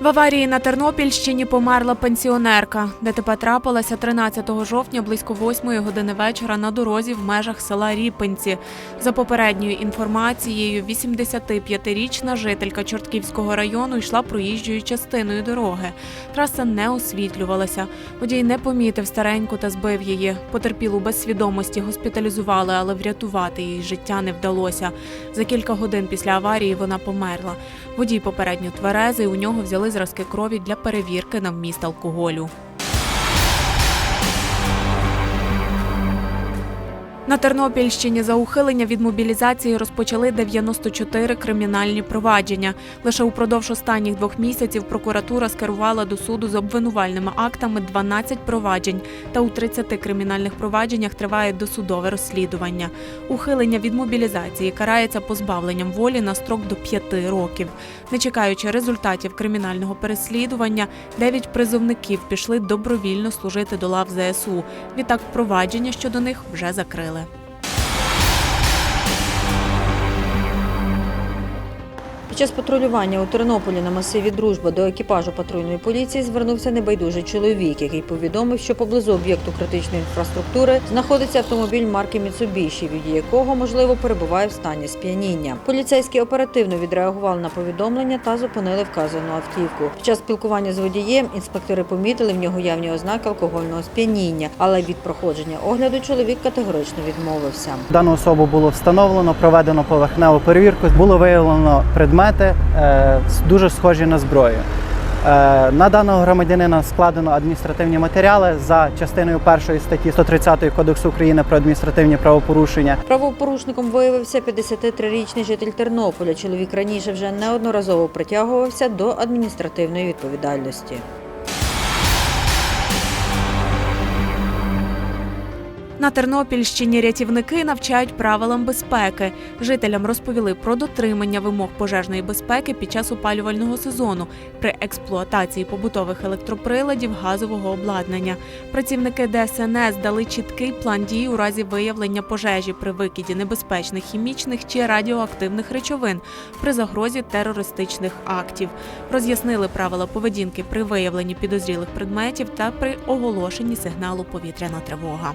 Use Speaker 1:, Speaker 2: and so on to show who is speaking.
Speaker 1: В аварії на Тернопільщині померла пенсіонерка. ДТП трапилося 13 жовтня близько 8 години вечора на дорозі в межах села Ріпенці. За попередньою інформацією, 85-річна жителька Чортківського району йшла проїжджою частиною дороги. Траса не освітлювалася. Водій не помітив стареньку та збив її. Потерпілу без свідомості госпіталізували, але врятувати її життя не вдалося. За кілька годин після аварії вона померла. Водій попередньо тверезий, у нього взяли зразки крові для перевірки на вміст алкоголю. На Тернопільщині за ухилення від мобілізації розпочали 94 кримінальні провадження. Лише упродовж останніх двох місяців прокуратура скерувала до суду з обвинувальними актами 12 проваджень, та у 30 кримінальних провадженнях триває досудове розслідування. Ухилення від мобілізації карається позбавленням волі на строк до 5 років. Не чекаючи результатів кримінального переслідування, дев'ять призовників пішли добровільно служити до лав ЗСУ. Відтак провадження щодо них вже закрили.
Speaker 2: Під час патрулювання у Тернополі на масиві Дружба до екіпажу патрульної поліції звернувся небайдужий чоловік, який повідомив, що поблизу об'єкту критичної інфраструктури знаходиться автомобіль марки Mitsubishi, від якого можливо перебуває в стані сп'яніння. Поліцейські оперативно відреагували на повідомлення та зупинили вказану автівку. Під час спілкування з водієм інспектори помітили в нього явні ознаки алкогольного сп'яніння, але від проходження огляду чоловік категорично відмовився.
Speaker 3: Дану особу було встановлено, проведено поверхневу перевірку. Було виявлено предмети е, дуже схожі на зброю. Е, На даного громадянина складено адміністративні матеріали за частиною першої статті 130 Кодексу України про адміністративні правопорушення.
Speaker 2: Правопорушником виявився 53-річний житель Тернополя. Чоловік раніше вже неодноразово притягувався до адміністративної відповідальності.
Speaker 1: На Тернопільщині рятівники навчають правилам безпеки. Жителям розповіли про дотримання вимог пожежної безпеки під час опалювального сезону при експлуатації побутових електроприладів газового обладнання. Працівники ДСНС дали чіткий план дій у разі виявлення пожежі при викиді небезпечних хімічних чи радіоактивних речовин при загрозі терористичних актів. Роз'яснили правила поведінки при виявленні підозрілих предметів та при оголошенні сигналу повітряна тривога.